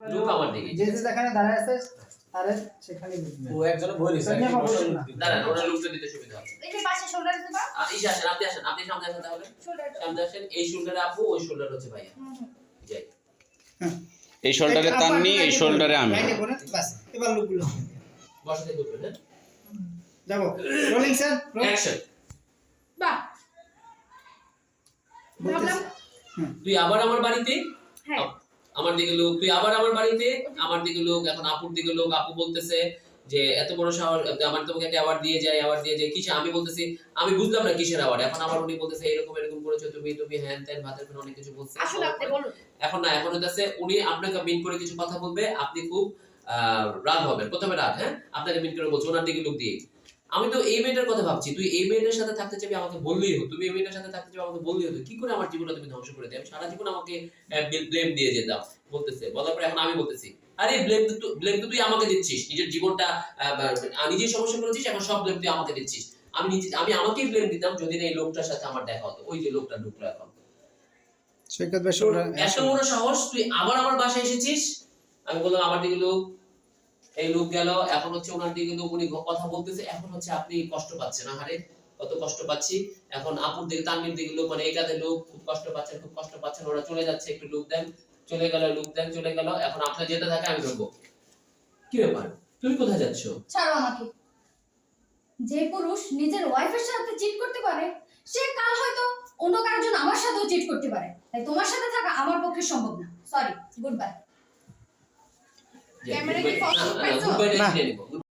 Look আমার দিকে যে যে যেখানে দাঁড়ায় আছে তারে সেখানে ও একজনে ভয় রয়েছে তাহলে আমার বসুন না। দাঁড়ান ওনার লুকটা দিতে সুবিধা হবে। এই যে পাশে শোল্ডার দিবা আ, ইসে আসেন আপনি আসেন আপনি সামনে আসেন তাহলে। সামনে আসেন এই শোল্ডারে আপু ওই শোল্ডার হচ্ছে ভাইয়া। যাই। এই শোল্ডারে তাননি এই শোল্ডারে আমি। বাস এবার লুকগুলো বসাতে করবেন হ্যাঁ? যাব। রোলিং স্যার অ্যাকশন বাহ। ভাবলাম তুই আবার আমার বাড়িতে? হ্যাঁ। আমার দিকে লোক তুই আবার আমার বাড়িতে? আমার দিকে লোক এখন আপুর দিকে লোক আপু বলতেছে যে এত বড় সাহস আমার তোমাকে একটা অ্যাওয়ার্ড দিয়ে যায় অ্যাওয়ার্ড দিয়ে যায়। কিসে আমি বলতেছি আমি বুঝলাম না কিসের অ্যাওয়ার্ড এখন আবার উনি বলতেছে এরকম এরকম করেছ তুমি তুমি হ্যান ত্যান ভাতের ফেন অনেক কিছু বলছে। আসলে আপনি বলুন। এখন না এখন হইতাছে উনি আপনাকে মিন করে কিছু কথা বলবে আপনি খুব আহ, রাগ হবেন। প্রথমে রাগ হ্যাঁ? আপনাকে মিন করে বলছে ওনার দিকে লোক দিয়ে। আমি তো এই মেয়েটার কথা ভাবছি। তুই এই মেয়েটার সাথে থাকতে চাবি আমাকে বললেই হতো। তুমি এই মেয়েটার সাথে থাকতে চাবি আমাকে বললেই হতো। কি করে আমার জীবনটা তুমি ধ্বংস করে দেবে সারা জীবন আমাকে ব্লেম দিয়ে যেতাম বলতেছে। বলার পরে এখন আমি বলতেছি আরে ব্লেম তো ব্লেম তো তুই আমাকে দিচ্ছিস। নিজের জীবনটা নিজের সমস্যা করেছিস এখন সব ব্লেম তুই আমাকে দিচ্ছিস। আমি নিজে আমি আমাকেই ব্লেম দিতাম যদি না এই লোকটার সাথে আমার দেখা হতো। ওই যে লোকটা ঢুকলো এখন। এত বড় সাহস তুই আবার আমার বাসায় এসেছিস? আমি বললাম আমার দিকে লোক এই লোক গেল, এখন হচ্ছে ওনার দিকে উনি কথা বলতেছে, এখন হচ্ছে আপনি কষ্ট পাচ্ছেন। আহারে, কত কষ্ট পাচ্ছি। এখন আপুর দিকে তানবির দিকে লোক মানে এই লোক খুব কষ্ট পাচ্ছেন, খুব কষ্ট পাচ্ছেন। ওরা চলে যাচ্ছে, একটু লোক দেন, চলে গেল, লোক দেন, চলে গেল। এখন আপনার যেতে থাকে, আমি ধরবো কি ব্যাপার? তুমি কোথায় যাচ্ছ? ছাড়ো আমাকে। যে পুরুষ নিজের ওয়াইফের সাথে চিট করতে পারে, সে কাল হয়তো অন্য কারোর জন্য আমার সাথেও চিট করতে পারে। তাই তোমার সাথে থাকা আমার পক্ষে সম্ভব না। সরি গুড বাই ক্যামেরা কি ফটো পাইছো? গুড বাই না। নিয়ে নিবো